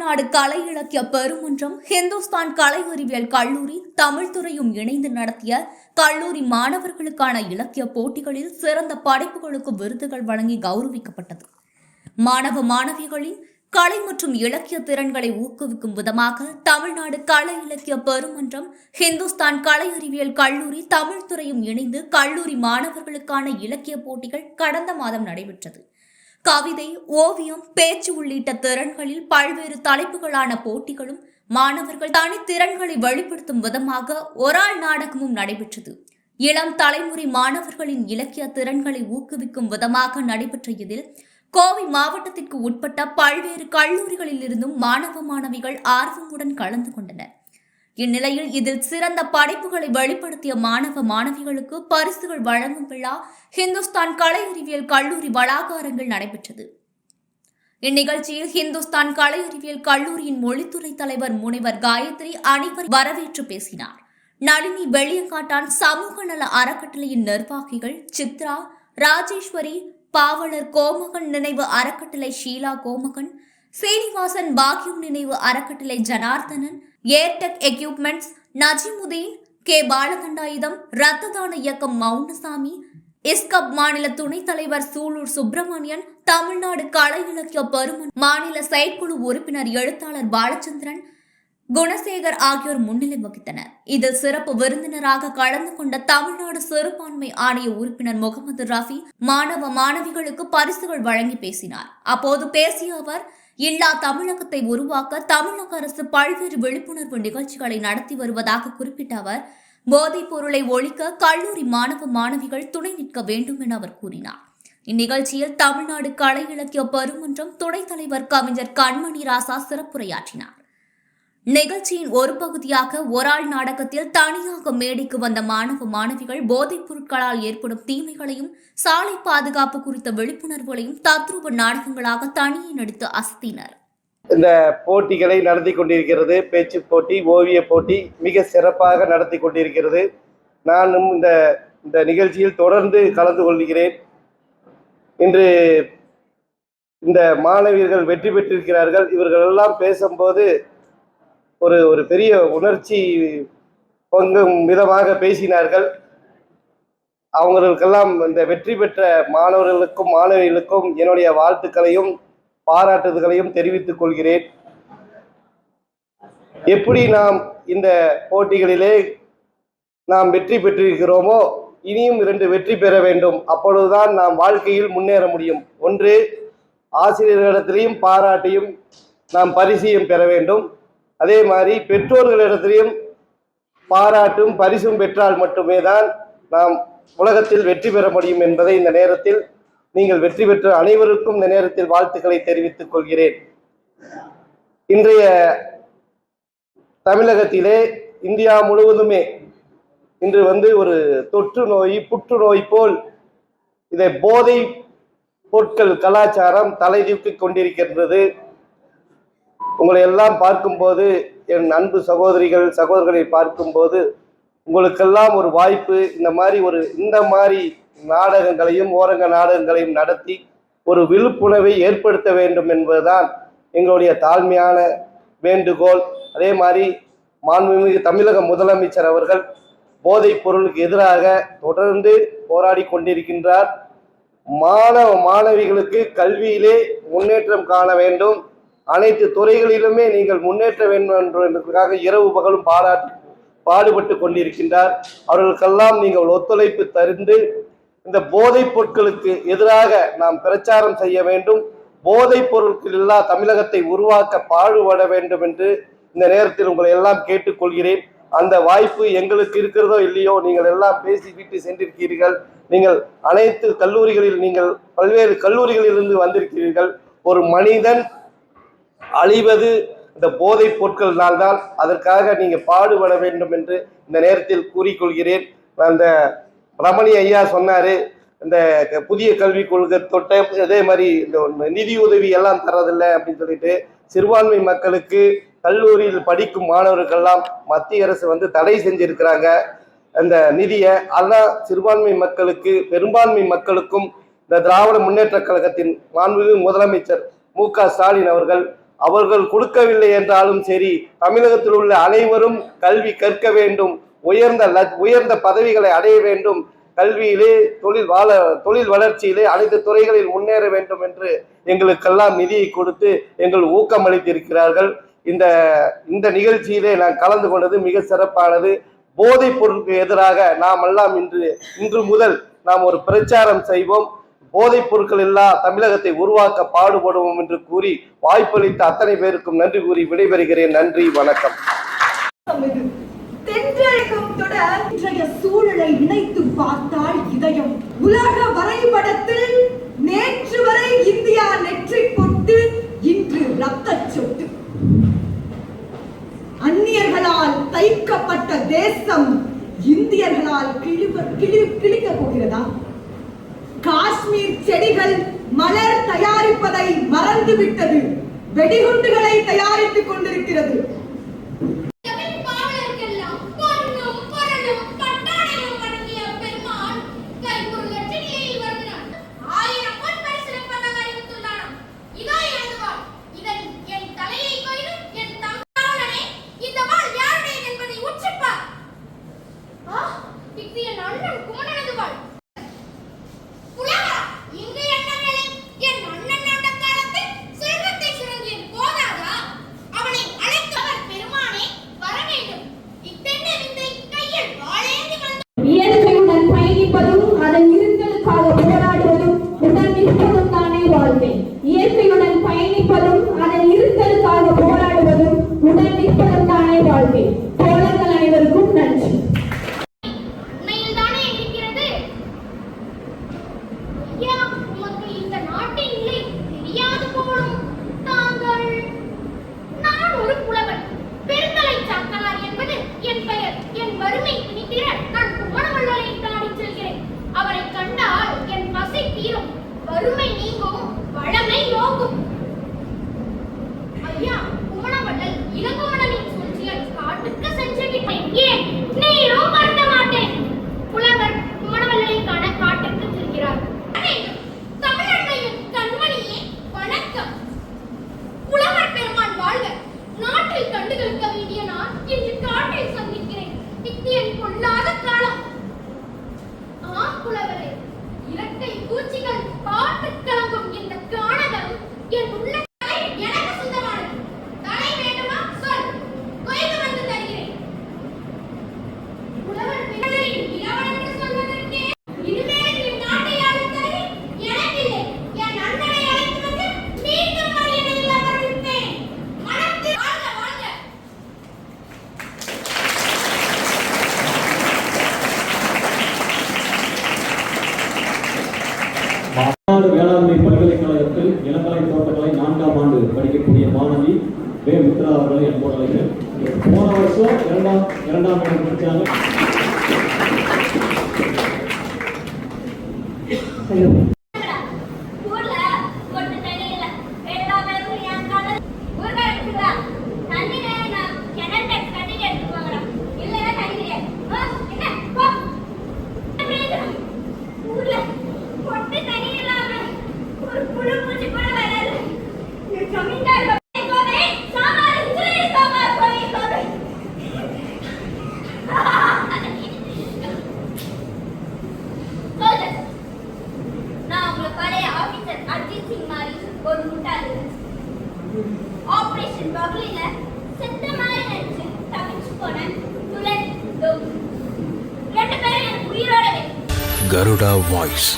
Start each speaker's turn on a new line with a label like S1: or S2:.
S1: தமிழ்நாடு கலை இலக்கிய பெருமன்றம் ஹிந்துஸ்தான் கலை அறிவியல் கல்லூரி தமிழ்துறையும் இணைந்து நடத்திய கல்லூரி மாணவர்களுக்கான இலக்கிய போட்டிகளில் சிறந்த படைப்புகளுக்கு விருதுகள் வழங்கி கௌரவிக்கப்பட்டது. மாணவ மாணவிகளின் கலை மற்றும் இலக்கிய திறன்களை ஊக்குவிக்கும் விதமாக தமிழ்நாடு கலை இலக்கிய பெருமன்றம் ஹிந்துஸ்தான் கலை அறிவியல் கல்லூரி தமிழ்துறையும் இணைந்து கல்லூரி மாணவர்களுக்கான இலக்கிய போட்டிகள் கடந்த மாதம் நடைபெற்றது. கவிதை ஓவியம் பேச்சு உள்ளிட்ட திறன்களில் பல்வேறு தலைப்புகளான போட்டிகளும் மாணவர்கள் தனித்திறன்களை வெளிப்படுத்தும் விதமாக ஒராள் நாடகமும் நடைபெற்றது. இளம் தலைமுறை மாணவர்களின் இலக்கிய திறன்களை ஊக்குவிக்கும் விதமாக நடைபெற்ற இதில் கோவை மாவட்டத்திற்கு உட்பட்ட பல்வேறு கல்லூரிகளிலிருந்தும் மாணவ மாணவிகள் ஆர்வமுடன் கலந்து கொண்டனர். இந்நிலையில் இதில் சிறந்த படைப்புகளை வெளிப்படுத்திய மாணவ மாணவிகளுக்கு பரிசுகள் வழங்கும் விழா ஹிந்துஸ்தான் கலை அறிவியல் கல்லூரி வளாகாரங்கள் நடைபெற்றது. இந்நிகழ்ச்சியில் ஹிந்துஸ்தான் கலை அறிவியல் கல்லூரியின் மொழித்துறை தலைவர் முனைவர் காயத்ரி அனைவர் வரவேற்று பேசினார். நளினி வெளியங்காட்டான் சமூக நல அறக்கட்டளையின் நிர்வாகிகள் சித்ரா ராஜேஸ்வரி பாவலர் கோமகன் நினைவு அறக்கட்டளை ஷீலா கோமகன் சீனிவாசன் பாக்யம் நினைவு அறக்கட்டளை Janardhanan Airtech equipments Najimudeen K. Balakandayutham ரத்த தான இயக்கம் மௌனசாமி இஸ்கப் மாநில துணைத் தலைவர் சூலூர் சுப்பிரமணியன் தமிழ்நாடு கலை இலக்கிய பெருமன் மாநில செயற்குழு உறுப்பினர் எழுத்தாளர் பாலச்சந்திரன் குணசேகர் ஆகியோர் முன்னிலை வகித்தனர். இதில் சிறப்பு விருந்தினராக கலந்து கொண்ட தமிழ்நாடு சிறுபான்மை ஆணைய உறுப்பினர் முகமது ரஃபி மாணவ மாணவிகளுக்கு பரிசுகள் வழங்கி பேசினார். அப்போது பேசிய அவர் இல்லா தமிழகத்தை உருவாக்க தமிழக அரசு பல்வேறு விழிப்புணர்வு நிகழ்ச்சிகளை நடத்தி வருவதாக குறிப்பிட்ட அவர் போதைப் பொருளை ஒழிக்க கல்லூரி மாணவ மாணவிகள் துணை நிற்க வேண்டும் என அவர் கூறினார். இந்நிகழ்ச்சியில் தமிழ்நாடு கலை இலக்கிய பெருமன்றம் துணைத் தலைவர் கவிஞர் கண்மணி ராசா சிறப்புரையாற்றினார். நிகழ்ச்சியின் ஒரு பகுதியாக ஒராள் நாடகத்தில் தனியாக மேடைக்கு வந்த மாணவ மாணவிகள் போதைப் பொருட்களால் ஏற்படும் தீமைகளையும் சாலை பாதுகாப்பு குறித்த விழிப்புணர்வுகளையும் தத்ரூப நாடகங்களாக தனியே நடித்து அசத்தினர்.
S2: இந்த போட்டிகளை நடத்தி கொண்டிருக்கிறது. பேச்சு போட்டி ஓவிய போட்டி மிக சிறப்பாக நடத்தி கொண்டிருக்கிறது. நானும் இந்த இந்த நிகழ்ச்சியில் தொடர்ந்து கலந்து கொள்கிறேன். இன்று இந்த மாணவியர்கள் வெற்றி பெற்றிருக்கிறார்கள். இவர்கள் எல்லாம் பேசும்போது ஒரு ஒரு பெரிய உணர்ச்சி பொங்கும் விதமாக பேசினார்கள். அவங்களுக்கெல்லாம் இந்த வெற்றி பெற்ற மாணவர்களுக்கும் மாணவிகளுக்கும் என்னுடைய வாழ்த்துக்களையும் பாராட்டுதல்களையும் தெரிவித்துக் கொள்கிறேன். எப்படி நாம் இந்த போட்டிகளிலே நாம் வெற்றி பெற்றிருக்கிறோமோ இனியும் இரண்டு வெற்றி பெற வேண்டும். அப்பொழுதுதான் நாம் வாழ்க்கையில் முன்னேற முடியும். ஒன்று ஆசிரியர்களிடத்திலையும் பாராட்டியும் நாம் பரிசையும் பெற வேண்டும். அதே மாதிரி பெற்றோர்களிடத்திலையும் பாராட்டும் பரிசும் பெற்றால் மட்டுமே தான் நாம் உலகத்தில் வெற்றி பெற முடியும் என்பதை இந்த நேரத்தில் நீங்கள் வெற்றி பெற்ற அனைவருக்கும் இந்த நேரத்தில் வாழ்த்துக்களை தெரிவித்துக் கொள்கிறேன். இன்றைய தமிழகத்திலே இந்தியா முழுவதுமே இன்று வந்து ஒரு தொற்று நோய் புற்றுநோய் போல் இதை போதை பொருட்கள் கலாச்சாரம் தலைதூக்கிக் கொண்டிருக்கின்றது. உங்களை எல்லாம் பார்க்கும்போது என் அன்பு சகோதரிகள் சகோதரர்களை பார்க்கும்போது உங்களுக்கெல்லாம் ஒரு வாய்ப்பு இந்த மாதிரி ஒரு இந்த மாதிரி நாடகங்களையும் ஓரங்க நாடகங்களையும் நடத்தி ஒரு விழிப்புணர்வை ஏற்படுத்த வேண்டும் என்பதுதான் எங்களுடைய தாழ்மையான வேண்டுகோள். அதே மாதிரி மாண்புமிகு தமிழக முதலமைச்சர் அவர்கள் போதைப் பொருளுக்கு எதிராக தொடர்ந்து போராடி கொண்டிருக்கின்றார். மாணவ மாணவிகளுக்கு கல்வியிலே முன்னேற்றம் காண வேண்டும். அனைத்து துறைகளிலுமே நீங்கள் முன்னேற்ற வேண்டும் என்பதற்காக இரவு பகலும் பாராட்டி பாடுபட்டு கொண்டிருக்கின்றார். அவர்களுக்கெல்லாம் நீங்கள் ஒத்துழைப்பு தருந்து இந்த போதைப் பொருட்களுக்கு எதிராக நாம் பிரச்சாரம் செய்ய வேண்டும். போதைப் பொருட்கள் இல்லா தமிழகத்தை உருவாக்க பாடுபட வேண்டும் என்று இந்த நேரத்தில் உங்களை எல்லாம் கேட்டுக்கொள்கிறேன். அந்த வாய்ப்பு எங்களுக்கு இருக்கிறதோ இல்லையோ நீங்கள் எல்லாம் பேசிவிட்டு சென்றிருக்கிறீர்கள். நீங்கள் அனைத்து கல்லூரிகளில் நீங்கள் பல்வேறு கல்லூரிகளிலிருந்து வந்திருக்கிறீர்கள். ஒரு மனிதன் அழிவது இந்த போதைப் பொருட்களினால் தான் அதற்காக நீங்கள் பாடுபட வேண்டும் என்று இந்த நேரத்தில் கூறிக்கொள்கிறேன். அந்த ரமணி ஐயா சொன்னாரு இந்த புதிய கல்விக் கொள்கை தொட்ட அதே மாதிரி இந்த நிதி உதவி எல்லாம் தரதில்லை அப்படின்னு சொல்லிட்டு சிறுபான்மை மக்களுக்கு கல்லூரியில் படிக்கும் மாணவர்கள்லாம் மத்திய அரசு வந்து தடை செஞ்சிருக்கிறாங்க. அந்த நிதியை அதான் சிறுபான்மை மக்களுக்கு பெரும்பான்மை மக்களுக்கும் இந்த திராவிட முன்னேற்ற கழகத்தின் மாண்புமிகு முதலமைச்சர் மு க ஸ்டாலின் அவர்கள் அவர்கள் கொடுக்கவில்லை என்றாலும் சரி தமிழகத்தில் உள்ள அனைவரும் கல்வி கற்க வேண்டும் உயர்ந்த உயர்ந்த பதவிகளை அடைய வேண்டும் கல்வியிலே தொழில் வாழ தொழில் வளர்ச்சியிலே அனைத்து துறைகளில் முன்னேற வேண்டும் என்று எங்களுக்கெல்லாம் நிதியை கொடுத்து எங்கள் ஊக்கம் அளித்திருக்கிறார்கள். இந்த இந்த நிகழ்ச்சியிலே நான் கலந்து கொண்டது மிக சிறப்பானது. போதைப் பொருளுக்கு எதிராக நாம் எல்லாம் இன்று இன்று முதல் நாம் ஒரு பிரச்சாரம் செய்வோம். போதைப் பொருட்கள் இல்லா தமிழகத்தை உருவாக்க பாடுபடுவோம் என்று கூறி வாய்ப்பளித்த அத்தனை பேருக்கும் நன்றி கூறி விடைபெறுகிறேன். நன்றி வணக்கம்.
S3: சூழலை இணைத்து பார்த்தால் இதயம் உலக வரைபடத்தில் நேற்று வரை இந்தியா நெற்றி பொட்டு விட்டது. வெடிகுண்டுகளை தயாரித்துக் கொண்டிருக்கிறது.
S4: வே முத்ரா அவர்களை என்போட போன வருஷம் இரண்டாம் இரண்டாம்
S5: இடம் பிடிச்சாங்க Thank. அவங்க பழைய ஆபீசர் அர்ஜித் சிங் மாதிரி ஒரு முட்டாளு. ஆபரேஷன் பக்லில செத்த மாதிரி நினைச்சு தப்பிச்சு போன துலன் ரெண்டு பேரும் உயிரோட
S6: கருடா வாய்ஸ்